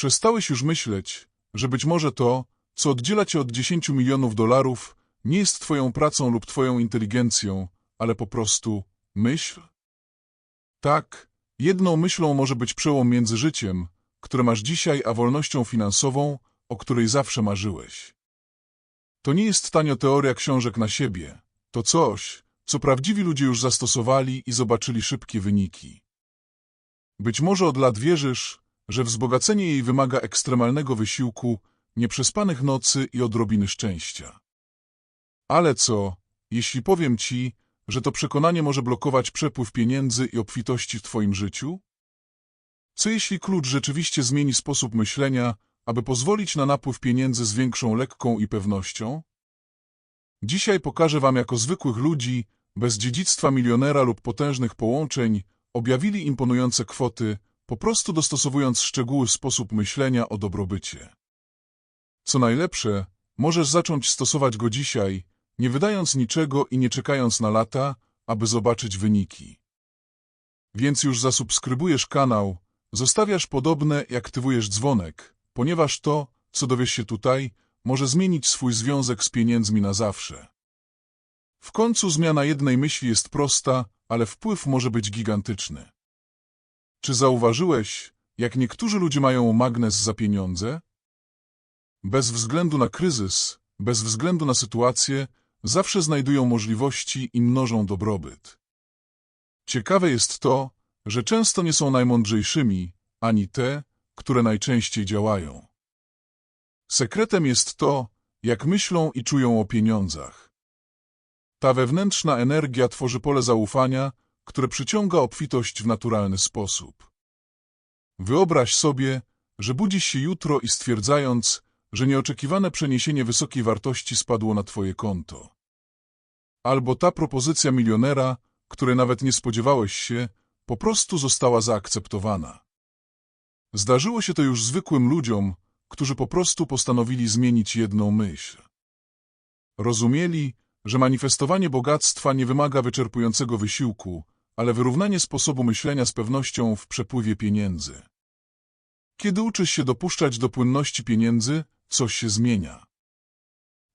Przestałeś już myśleć, że być może to, co oddziela cię od 10 milionów dolarów, nie jest twoją pracą lub twoją inteligencją, ale po prostu myśl? Tak, jedną myślą może być przełom między życiem, które masz dzisiaj, a wolnością finansową, o której zawsze marzyłeś. To nie jest tanio teoria książek na siebie. To coś, co prawdziwi ludzie już zastosowali i zobaczyli szybkie wyniki. Być może od lat wierzysz, że wzbogacenie jej wymaga ekstremalnego wysiłku, nieprzespanych nocy i odrobiny szczęścia. Ale co, jeśli powiem ci, że to przekonanie może blokować przepływ pieniędzy i obfitości w twoim życiu? Co jeśli klucz rzeczywiście zmieni sposób myślenia, aby pozwolić na napływ pieniędzy z większą lekką i pewnością? Dzisiaj pokażę wam jako zwykłych ludzi, bez dziedzictwa milionera lub potężnych połączeń, objawili imponujące kwoty, po prostu dostosowując szczegóły sposób myślenia o dobrobycie. Co najlepsze, możesz zacząć stosować go dzisiaj, nie wydając niczego i nie czekając na lata, aby zobaczyć wyniki. Więc już zasubskrybujesz kanał, zostawiasz podobne i aktywujesz dzwonek, ponieważ to, co dowiesz się tutaj, może zmienić swój związek z pieniędzmi na zawsze. W końcu zmiana jednej myśli jest prosta, ale wpływ może być gigantyczny. Czy zauważyłeś, jak niektórzy ludzie mają magnes za pieniądze? Bez względu na kryzys, bez względu na sytuację, zawsze znajdują możliwości i mnożą dobrobyt. Ciekawe jest to, że często nie są najmądrzejszymi, ani te, które najczęściej działają. Sekretem jest to, jak myślą i czują o pieniądzach. Ta wewnętrzna energia tworzy pole zaufania, które przyciąga obfitość w naturalny sposób. Wyobraź sobie, że budzisz się jutro i stwierdzając, że nieoczekiwane przeniesienie wysokiej wartości spadło na twoje konto. Albo ta propozycja milionera, której nawet nie spodziewałeś się, po prostu została zaakceptowana. Zdarzyło się to już zwykłym ludziom, którzy po prostu postanowili zmienić jedną myśl. Rozumieli, że manifestowanie bogactwa nie wymaga wyczerpującego wysiłku, ale wyrównanie sposobu myślenia z pewnością w przepływie pieniędzy. Kiedy uczysz się dopuszczać do płynności pieniędzy, coś się zmienia.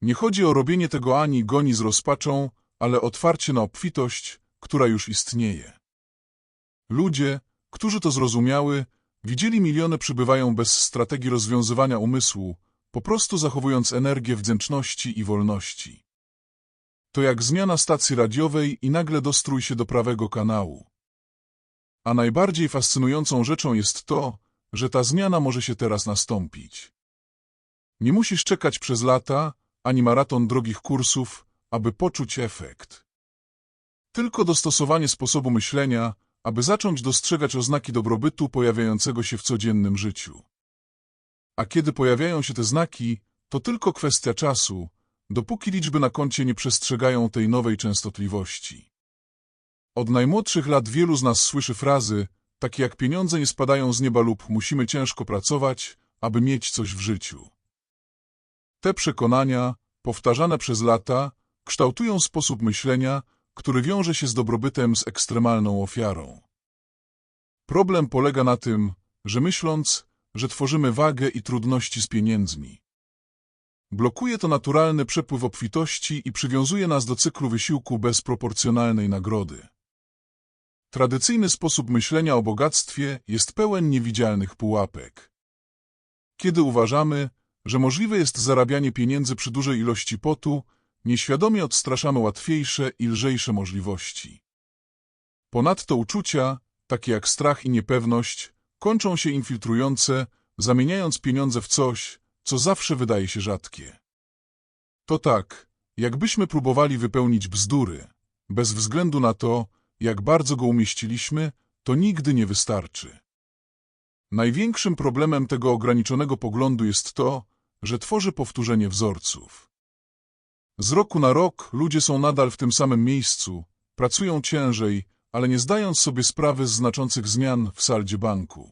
Nie chodzi o robienie tego ani goni z rozpaczą, ale otwarcie na obfitość, która już istnieje. Ludzie, którzy to zrozumiały, widzieli miliony przybywają bez strategii rozwiązywania umysłu, po prostu zachowując energię wdzięczności i wolności. To jak zmiana stacji radiowej i nagle dostrój się do prawego kanału. A najbardziej fascynującą rzeczą jest to, że ta zmiana może się teraz nastąpić. Nie musisz czekać przez lata, ani maraton drogich kursów, aby poczuć efekt. Tylko dostosowanie sposobu myślenia, aby zacząć dostrzegać oznaki dobrobytu pojawiającego się w codziennym życiu. A kiedy pojawiają się te znaki, to tylko kwestia czasu, dopóki liczby na koncie nie przestrzegają tej nowej częstotliwości. Od najmłodszych lat wielu z nas słyszy frazy, takie jak pieniądze nie spadają z nieba lub musimy ciężko pracować, aby mieć coś w życiu. Te przekonania, powtarzane przez lata, kształtują sposób myślenia, który wiąże się z dobrobytem z ekstremalną ofiarą. Problem polega na tym, że myśląc, że tworzymy wagę i trudności z pieniędzmi. Blokuje to naturalny przepływ obfitości i przywiązuje nas do cyklu wysiłku bez proporcjonalnej nagrody. Tradycyjny sposób myślenia o bogactwie jest pełen niewidzialnych pułapek. Kiedy uważamy, że możliwe jest zarabianie pieniędzy przy dużej ilości potu, nieświadomie odstraszamy łatwiejsze i lżejsze możliwości. Ponadto uczucia, takie jak strach i niepewność, kończą się infiltrujące, zamieniając pieniądze w coś, co zawsze wydaje się rzadkie. To tak, jakbyśmy próbowali wypełnić bzdury. Bez względu na to, jak bardzo go umieściliśmy, to nigdy nie wystarczy. Największym problemem tego ograniczonego poglądu jest to, że tworzy powtórzenie wzorców. Z roku na rok ludzie są nadal w tym samym miejscu, pracują ciężej, ale nie zdając sobie sprawy z znaczących zmian w saldzie banku.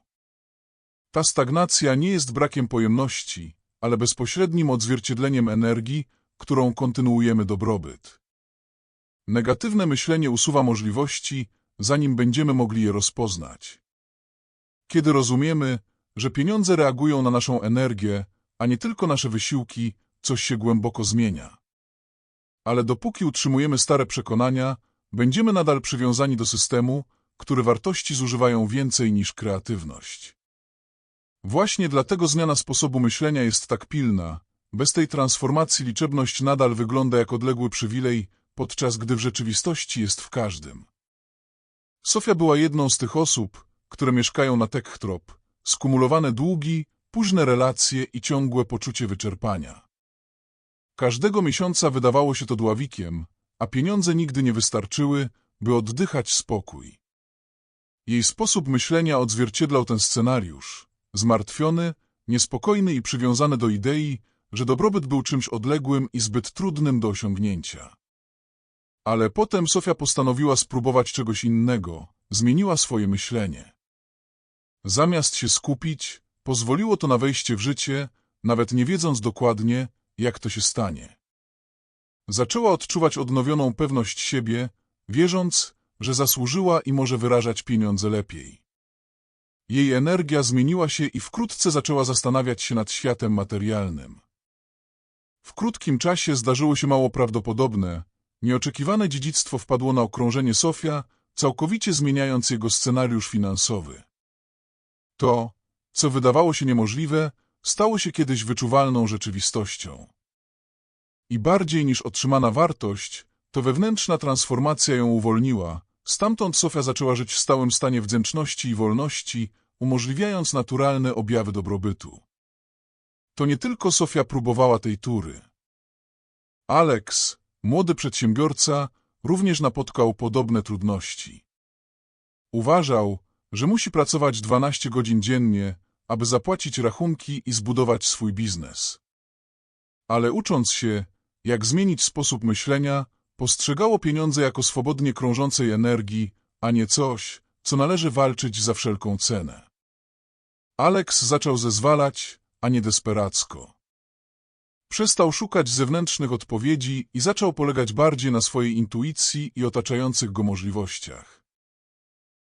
Ta stagnacja nie jest brakiem pojemności, ale bezpośrednim odzwierciedleniem energii, którą kontynuujemy dobrobyt. Negatywne myślenie usuwa możliwości, zanim będziemy mogli je rozpoznać. Kiedy rozumiemy, że pieniądze reagują na naszą energię, a nie tylko nasze wysiłki, coś się głęboko zmienia. Ale dopóki utrzymujemy stare przekonania, będziemy nadal przywiązani do systemu, który wartości zużywają więcej niż kreatywność. Właśnie dlatego zmiana sposobu myślenia jest tak pilna. Bez tej transformacji liczebność nadal wygląda jak odległy przywilej, podczas gdy w rzeczywistości jest w każdym. Sofia była jedną z tych osób, które mieszkają na Tekchtrop, skumulowane długi, późne relacje i ciągłe poczucie wyczerpania. Każdego miesiąca wydawało się to dławikiem, a pieniądze nigdy nie wystarczyły, by oddychać spokój. Jej sposób myślenia odzwierciedlał ten scenariusz, zmartwiony, niespokojny i przywiązany do idei, że dobrobyt był czymś odległym i zbyt trudnym do osiągnięcia. Ale potem Sofia postanowiła spróbować czegoś innego, zmieniła swoje myślenie. Zamiast się skupić, pozwoliło to na wejście w życie, nawet nie wiedząc dokładnie, jak to się stanie. Zaczęła odczuwać odnowioną pewność siebie, wierząc, że zasłużyła i może wyrażać pieniądze lepiej. Jej energia zmieniła się i wkrótce zaczęła zastanawiać się nad światem materialnym. W krótkim czasie zdarzyło się mało prawdopodobne, nieoczekiwane dziedzictwo wpadło na okrążenie Sofia, całkowicie zmieniając jego scenariusz finansowy. To, co wydawało się niemożliwe, stało się kiedyś wyczuwalną rzeczywistością. I bardziej niż otrzymana wartość, to wewnętrzna transformacja ją uwolniła, stamtąd Sofia zaczęła żyć w stałym stanie wdzięczności i wolności, umożliwiając naturalne objawy dobrobytu. To nie tylko Sofia próbowała tej tury. Alex, młody przedsiębiorca, również napotkał podobne trudności. Uważał, że musi pracować 12 godzin dziennie, aby zapłacić rachunki i zbudować swój biznes. Ale ucząc się, jak zmienić sposób myślenia, postrzegało pieniądze jako swobodnie krążącej energii, a nie coś, co należy walczyć za wszelką cenę. Alex zaczął zezwalać, a nie desperacko. Przestał szukać zewnętrznych odpowiedzi i zaczął polegać bardziej na swojej intuicji i otaczających go możliwościach.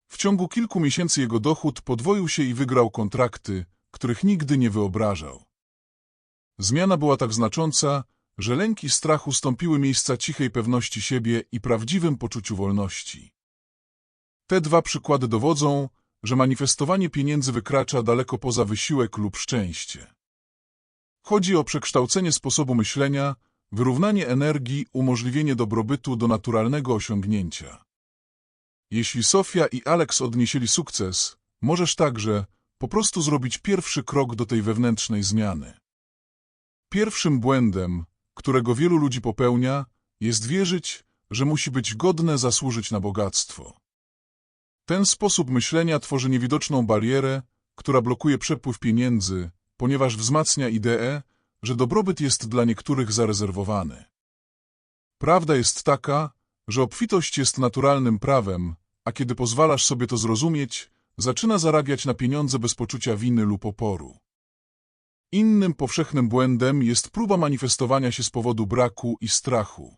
W ciągu kilku miesięcy jego dochód podwoił się i wygrał kontrakty, których nigdy nie wyobrażał. Zmiana była tak znacząca, że lęk i strach ustąpiły miejsca cichej pewności siebie i prawdziwym poczuciu wolności. Te dwa przykłady dowodzą, że manifestowanie pieniędzy wykracza daleko poza wysiłek lub szczęście. Chodzi o przekształcenie sposobu myślenia, wyrównanie energii, umożliwienie dobrobytu do naturalnego osiągnięcia. Jeśli Sofia i Alex odnieśli sukces, możesz także po prostu zrobić pierwszy krok do tej wewnętrznej zmiany. Pierwszym błędem, którego wielu ludzi popełnia, jest wierzyć, że musi być godne zasłużyć na bogactwo. Ten sposób myślenia tworzy niewidoczną barierę, która blokuje przepływ pieniędzy, ponieważ wzmacnia ideę, że dobrobyt jest dla niektórych zarezerwowany. Prawda jest taka, że obfitość jest naturalnym prawem, a kiedy pozwalasz sobie to zrozumieć, zaczyna zarabiać na pieniądze bez poczucia winy lub oporu. Innym powszechnym błędem jest próba manifestowania się z powodu braku i strachu.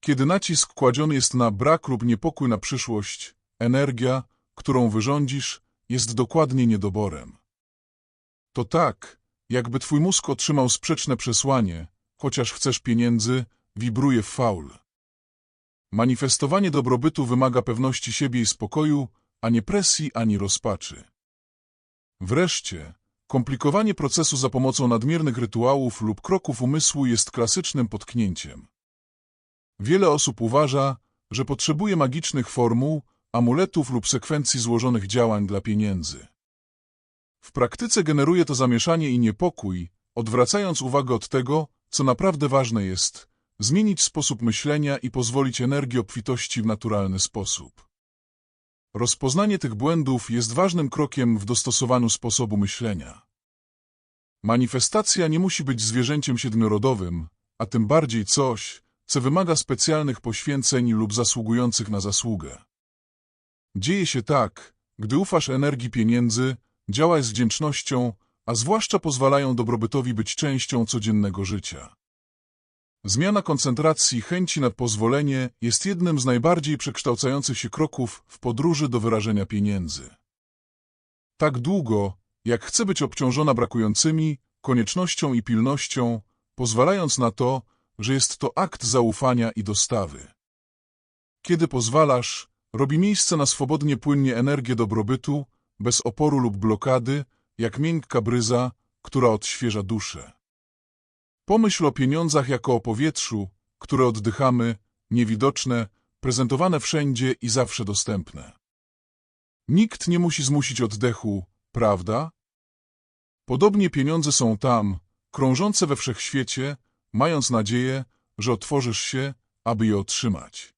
Kiedy nacisk kładziony jest na brak lub niepokój na przyszłość, energia, którą wyrządzisz, jest dokładnie niedoborem. To tak, jakby twój mózg otrzymał sprzeczne przesłanie, chociaż chcesz pieniędzy, wibruje w faul. Manifestowanie dobrobytu wymaga pewności siebie i spokoju, a nie presji ani rozpaczy. Wreszcie, komplikowanie procesu za pomocą nadmiernych rytuałów lub kroków umysłu jest klasycznym potknięciem. Wiele osób uważa, że potrzebuje magicznych formuł, amuletów lub sekwencji złożonych działań dla pieniędzy. W praktyce generuje to zamieszanie i niepokój, odwracając uwagę od tego, co naprawdę ważne jest, zmienić sposób myślenia i pozwolić energii obfitości w naturalny sposób. Rozpoznanie tych błędów jest ważnym krokiem w dostosowaniu sposobu myślenia. Manifestacja nie musi być zwierzęciem siedmiorodowym, a tym bardziej coś, co wymaga specjalnych poświęceń lub zasługujących na zasługę. Dzieje się tak, gdy ufasz energii pieniędzy, działaj z wdzięcznością, a zwłaszcza pozwalają dobrobytowi być częścią codziennego życia. Zmiana koncentracji chęci nad pozwolenie jest jednym z najbardziej przekształcających się kroków w podróży do wyrażenia pieniędzy. Tak długo, jak chce być obciążona brakującymi, koniecznością i pilnością, pozwalając na to, że jest to akt zaufania i dostawy. Kiedy pozwalasz, robi miejsce na swobodnie płynnie energię dobrobytu, bez oporu lub blokady, jak miękka bryza, która odświeża duszę. Pomyśl o pieniądzach jako o powietrzu, które oddychamy, niewidoczne, prezentowane wszędzie i zawsze dostępne. Nikt nie musi zmusić oddechu, prawda? Podobnie pieniądze są tam, krążące we wszechświecie, mając nadzieję, że otworzysz się, aby je otrzymać.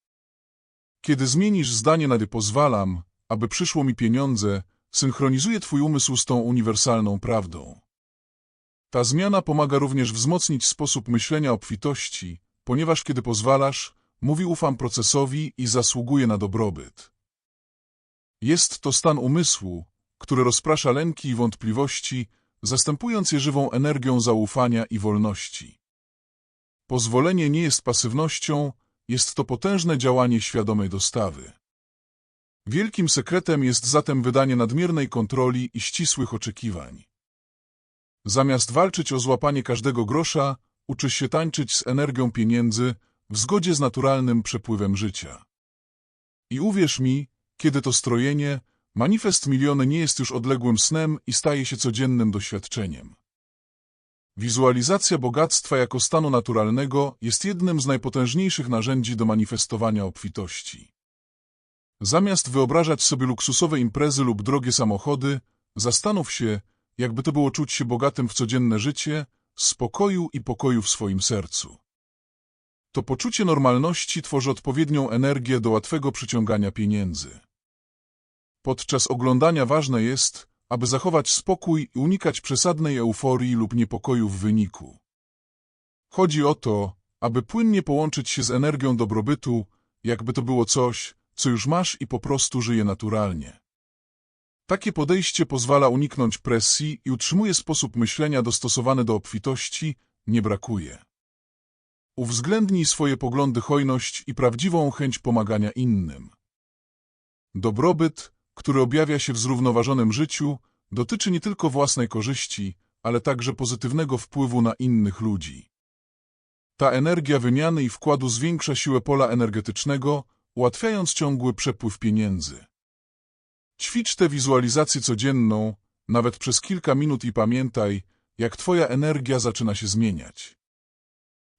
Kiedy zmienisz zdanie na pozwalam, aby przyszło mi pieniądze, synchronizuje twój umysł z tą uniwersalną prawdą. Ta zmiana pomaga również wzmocnić sposób myślenia obfitości, ponieważ kiedy pozwalasz, mówi ufam procesowi i zasługuje na dobrobyt. Jest to stan umysłu, który rozprasza lęki i wątpliwości, zastępując je żywą energią zaufania i wolności. Pozwolenie nie jest pasywnością, jest to potężne działanie świadomej dostawy. Wielkim sekretem jest zatem wydanie nadmiernej kontroli i ścisłych oczekiwań. Zamiast walczyć o złapanie każdego grosza, uczysz się tańczyć z energią pieniędzy w zgodzie z naturalnym przepływem życia. I uwierz mi, kiedy to strojenie, manifest miliony nie jest już odległym snem i staje się codziennym doświadczeniem. Wizualizacja bogactwa jako stanu naturalnego jest jednym z najpotężniejszych narzędzi do manifestowania obfitości. Zamiast wyobrażać sobie luksusowe imprezy lub drogie samochody, zastanów się, jakby to było czuć się bogatym w codzienne życie, spokoju i pokoju w swoim sercu. To poczucie normalności tworzy odpowiednią energię do łatwego przyciągania pieniędzy. Podczas oglądania ważne jest, aby zachować spokój i unikać przesadnej euforii lub niepokoju w wyniku. Chodzi o to, aby płynnie połączyć się z energią dobrobytu, jakby to było coś, co już masz i po prostu żyje naturalnie. Takie podejście pozwala uniknąć presji i utrzymuje sposób myślenia dostosowany do obfitości, nie brakuje. Uwzględnij swoje poglądy hojność i prawdziwą chęć pomagania innym. Dobrobyt, który objawia się w zrównoważonym życiu, dotyczy nie tylko własnej korzyści, ale także pozytywnego wpływu na innych ludzi. Ta energia wymiany i wkładu zwiększa siłę pola energetycznego, ułatwiając ciągły przepływ pieniędzy. Ćwicz tę wizualizację codzienną, nawet przez kilka minut i pamiętaj, jak Twoja energia zaczyna się zmieniać.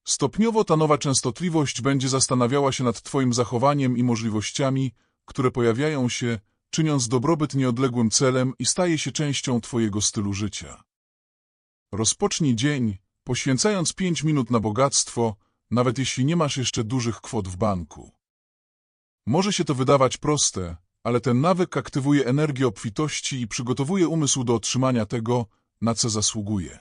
Stopniowo ta nowa częstotliwość będzie zastanawiała się nad Twoim zachowaniem i możliwościami, które pojawiają się, czyniąc dobrobyt nieodległym celem i staje się częścią Twojego stylu życia. Rozpocznij dzień, poświęcając pięć minut na bogactwo, nawet jeśli nie masz jeszcze dużych kwot w banku. Może się to wydawać proste, ale ten nawyk aktywuje energię obfitości i przygotowuje umysł do otrzymania tego, na co zasługuje.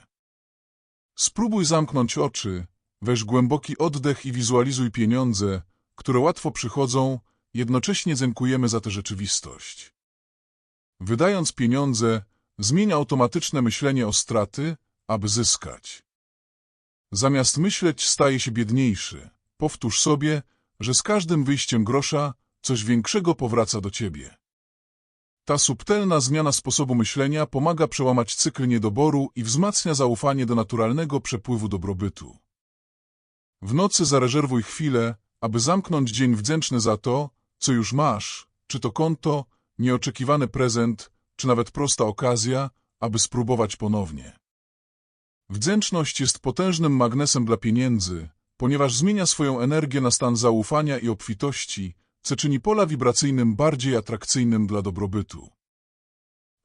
Spróbuj zamknąć oczy, weź głęboki oddech i wizualizuj pieniądze, które łatwo przychodzą, jednocześnie dziękujemy za tę rzeczywistość. Wydając pieniądze, zmienia automatyczne myślenie o straty, aby zyskać. Zamiast myśleć staje się biedniejszy. Powtórz sobie, że z każdym wyjściem grosza coś większego powraca do ciebie. Ta subtelna zmiana sposobu myślenia pomaga przełamać cykl niedoboru i wzmacnia zaufanie do naturalnego przepływu dobrobytu. W nocy zarezerwuj chwilę, aby zamknąć dzień wdzięczny za to, co już masz, czy to konto, nieoczekiwany prezent, czy nawet prosta okazja, aby spróbować ponownie. Wdzięczność jest potężnym magnesem dla pieniędzy, ponieważ zmienia swoją energię na stan zaufania i obfitości, co czyni pola wibracyjnym bardziej atrakcyjnym dla dobrobytu.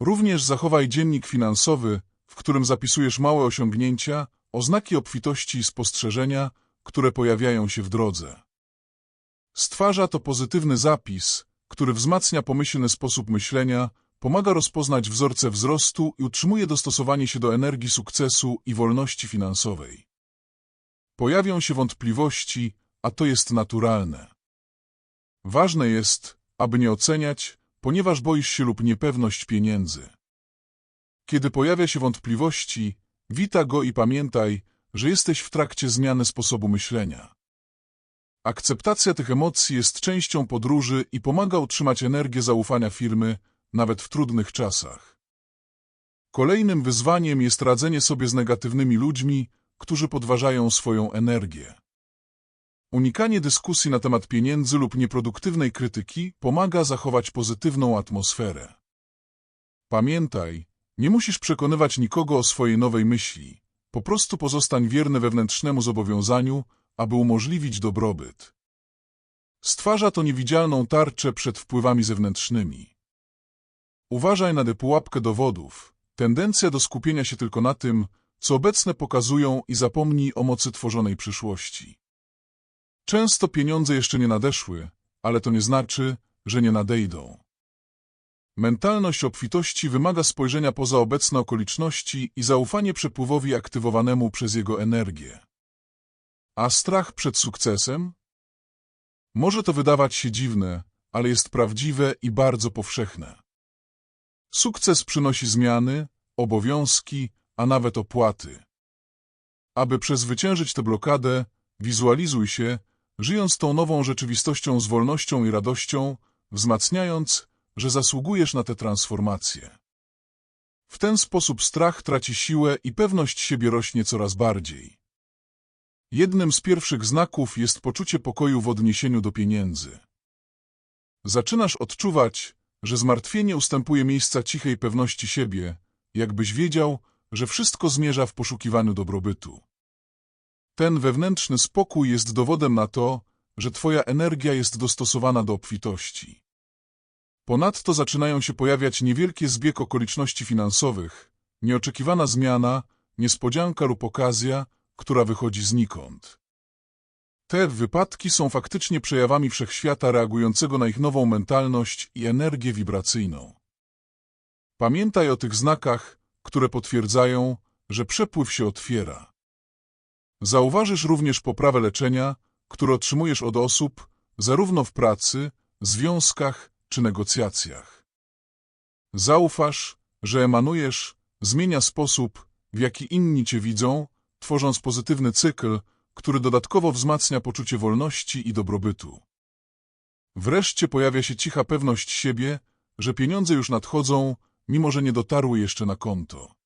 Również zachowaj dziennik finansowy, w którym zapisujesz małe osiągnięcia, oznaki obfitości i spostrzeżenia, które pojawiają się w drodze. Stwarza to pozytywny zapis, który wzmacnia pomyślny sposób myślenia, pomaga rozpoznać wzorce wzrostu i utrzymuje dostosowanie się do energii sukcesu i wolności finansowej. Pojawią się wątpliwości, a to jest naturalne. Ważne jest, aby nie oceniać, ponieważ boisz się lub niepewność pieniędzy. Kiedy pojawia się wątpliwości, wita go i pamiętaj, że jesteś w trakcie zmiany sposobu myślenia. Akceptacja tych emocji jest częścią podróży i pomaga utrzymać energię zaufania firmy, nawet w trudnych czasach. Kolejnym wyzwaniem jest radzenie sobie z negatywnymi ludźmi, którzy podważają swoją energię. Unikanie dyskusji na temat pieniędzy lub nieproduktywnej krytyki pomaga zachować pozytywną atmosferę. Pamiętaj, nie musisz przekonywać nikogo o swojej nowej myśli. Po prostu pozostań wierny wewnętrznemu zobowiązaniu, aby umożliwić dobrobyt. Stwarza to niewidzialną tarczę przed wpływami zewnętrznymi. Uważaj na pułapkę dowodów, tendencja do skupienia się tylko na tym, co obecne pokazują i zapomnij o mocy tworzonej przyszłości. Często pieniądze jeszcze nie nadeszły, ale to nie znaczy, że nie nadejdą. Mentalność obfitości wymaga spojrzenia poza obecne okoliczności i zaufanie przepływowi aktywowanemu przez jego energię. A strach przed sukcesem? Może to wydawać się dziwne, ale jest prawdziwe i bardzo powszechne. Sukces przynosi zmiany, obowiązki, a nawet opłaty. Aby przezwyciężyć tę blokadę, wizualizuj się, żyjąc tą nową rzeczywistością z wolnością i radością, wzmacniając, że zasługujesz na tę transformację. W ten sposób strach traci siłę i pewność siebie rośnie coraz bardziej. Jednym z pierwszych znaków jest poczucie pokoju w odniesieniu do pieniędzy. Zaczynasz odczuwać, że zmartwienie ustępuje miejsca cichej pewności siebie, jakbyś wiedział, że wszystko zmierza w poszukiwaniu dobrobytu. Ten wewnętrzny spokój jest dowodem na to, że Twoja energia jest dostosowana do obfitości. Ponadto zaczynają się pojawiać niewielkie zbieg okoliczności finansowych, nieoczekiwana zmiana, niespodzianka lub okazja, która wychodzi znikąd. Te wypadki są faktycznie przejawami wszechświata reagującego na ich nową mentalność i energię wibracyjną. Pamiętaj o tych znakach, które potwierdzają, że przepływ się otwiera. Zauważysz również poprawę leczenia, które otrzymujesz od osób, zarówno w pracy, związkach, czy negocjacjach. Zaufasz, że emanujesz, zmienia sposób, w jaki inni cię widzą, tworząc pozytywny cykl, który dodatkowo wzmacnia poczucie wolności i dobrobytu. Wreszcie pojawia się cicha pewność siebie, że pieniądze już nadchodzą, mimo że nie dotarły jeszcze na konto.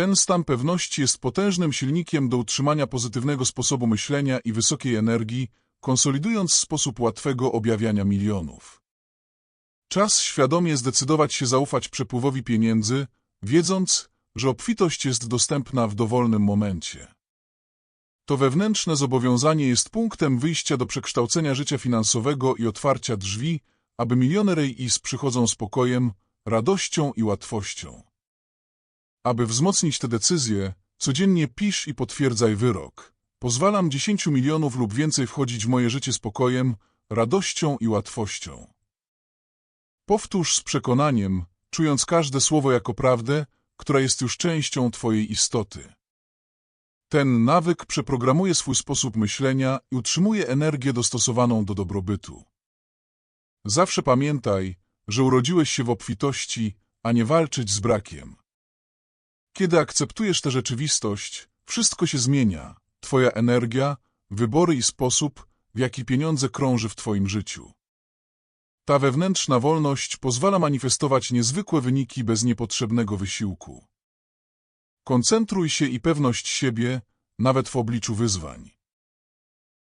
Ten stan pewności jest potężnym silnikiem do utrzymania pozytywnego sposobu myślenia i wysokiej energii, konsolidując sposób łatwego objawiania milionów. Czas świadomie zdecydować się zaufać przepływowi pieniędzy, wiedząc, że obfitość jest dostępna w dowolnym momencie. To wewnętrzne zobowiązanie jest punktem wyjścia do przekształcenia życia finansowego i otwarcia drzwi, aby miliony rejis przychodzą spokojem, radością i łatwością. Aby wzmocnić te decyzje, codziennie pisz i potwierdzaj wyrok. Pozwalam 10 milionów lub więcej wchodzić w moje życie spokojem, radością i łatwością. Powtórz z przekonaniem, czując każde słowo jako prawdę, która jest już częścią Twojej istoty. Ten nawyk przeprogramuje swój sposób myślenia i utrzymuje energię dostosowaną do dobrobytu. Zawsze pamiętaj, że urodziłeś się w obfitości, a nie walczyć z brakiem. Kiedy akceptujesz tę rzeczywistość, wszystko się zmienia. Twoja energia, wybory i sposób, w jaki pieniądze krąży w Twoim życiu. Ta wewnętrzna wolność pozwala manifestować niezwykłe wyniki bez niepotrzebnego wysiłku. Koncentruj się i pewność siebie, nawet w obliczu wyzwań.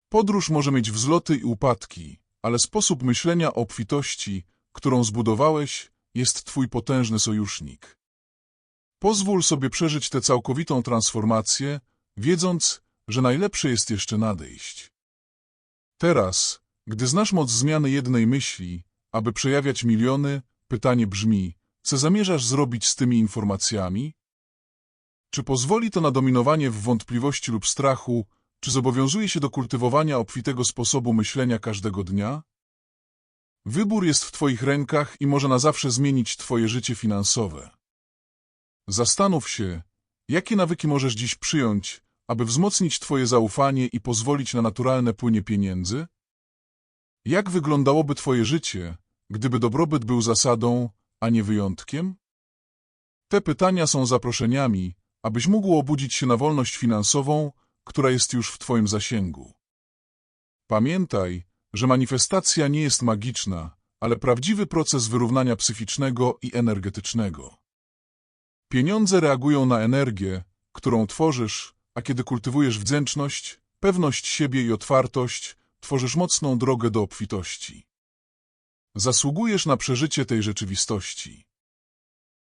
Podróż może mieć wzloty i upadki, ale sposób myślenia o obfitości, którą zbudowałeś, jest Twój potężny sojusznik. Pozwól sobie przeżyć tę całkowitą transformację, wiedząc, że najlepsze jest jeszcze nadejść. Teraz, gdy znasz moc zmiany jednej myśli, aby przejawiać miliony, pytanie brzmi, co zamierzasz zrobić z tymi informacjami? Czy pozwoli to na dominowanie w wątpliwości lub strachu, czy zobowiązuje się do kultywowania obfitego sposobu myślenia każdego dnia? Wybór jest w Twoich rękach i może na zawsze zmienić Twoje życie finansowe. Zastanów się, jakie nawyki możesz dziś przyjąć, aby wzmocnić Twoje zaufanie i pozwolić na naturalne płynie pieniędzy? Jak wyglądałoby Twoje życie, gdyby dobrobyt był zasadą, a nie wyjątkiem? Te pytania są zaproszeniami, abyś mógł obudzić się na wolność finansową, która jest już w Twoim zasięgu. Pamiętaj, że manifestacja nie jest magiczna, ale prawdziwy proces wyrównania psychicznego i energetycznego. Pieniądze reagują na energię, którą tworzysz, a kiedy kultywujesz wdzięczność, pewność siebie i otwartość, tworzysz mocną drogę do obfitości. Zasługujesz na przeżycie tej rzeczywistości.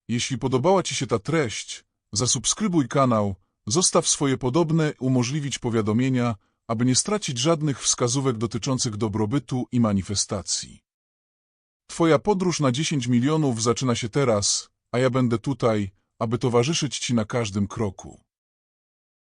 Jeśli podobała Ci się ta treść, zasubskrybuj kanał, zostaw swoje podobne, umożliwić powiadomienia, aby nie stracić żadnych wskazówek dotyczących dobrobytu i manifestacji. Twoja podróż na 10 milionów zaczyna się teraz, a ja będę tutaj, aby towarzyszyć Ci na każdym kroku.